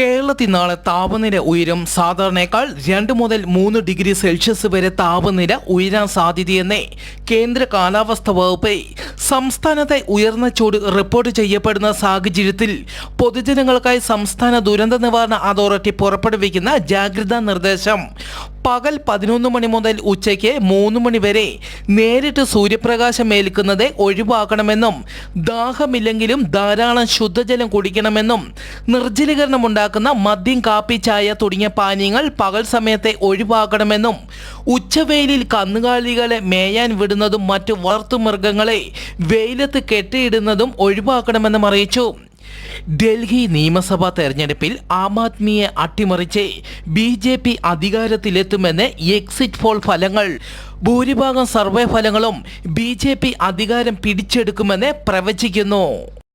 കേരളത്തിൽ നാളെ താപനില ഉയരും. സാധാരണയേക്കാൾ രണ്ട് മുതൽ മൂന്ന് ഡിഗ്രി സെൽഷ്യസ് വരെ താപനില ഉയരാൻ സാധ്യതയെന്ന് കേന്ദ്ര കാലാവസ്ഥ വകുപ്പ് സംസ്ഥാനത്തെ ഉയർന്ന ചൂട് റിപ്പോർട്ട് ചെയ്യപ്പെടുന്ന സാഹചര്യത്തിൽ പൊതുജനങ്ങൾക്കായി സംസ്ഥാന ദുരന്ത നിവാരണ അതോറിറ്റി പുറപ്പെടുവിക്കുന്ന ജാഗ്രതാ നിർദ്ദേശം. പകൽ പതിനൊന്ന് മണി മുതൽ ഉച്ചയ്ക്ക് മൂന്ന് മണി വരെ നേരിട്ട് സൂര്യപ്രകാശം ഏൽക്കുന്നത് ഒഴിവാക്കണമെന്നും ദാഹമില്ലെങ്കിലും ധാരാളം ശുദ്ധജലം കുടിക്കണമെന്നും നിർജലീകരണം ഉണ്ടാക്കുന്ന മദ്യം കാപ്പി ചായ തുടങ്ങിയ പാനീയങ്ങൾ പകൽ സമയത്തെ ഒഴിവാക്കണമെന്നും ഉച്ചവെയിലിൽ കന്നുകാലികളെ മേയാൻ വിടുന്നതും മറ്റു വളർത്തുമൃഗങ്ങളെ വെയിലത്ത് കെട്ടിയിടുന്നതും ഒഴിവാക്കണമെന്നും അറിയിച്ചു. ഡൽഹി നിയമസഭാ തെരഞ്ഞെടുപ്പിൽ ആം ആദ്മിയെ അട്ടിമറിച്ച് ബി ജെ പി അധികാരത്തിലെത്തുമെന്ന് എക്സിറ്റ് പോൾ ഫലങ്ങൾ. ഭൂരിഭാഗം സർവേ ഫലങ്ങളും ബി ജെ പി അധികാരം പിടിച്ചെടുക്കുമെന്ന് പ്രവചിക്കുന്നു.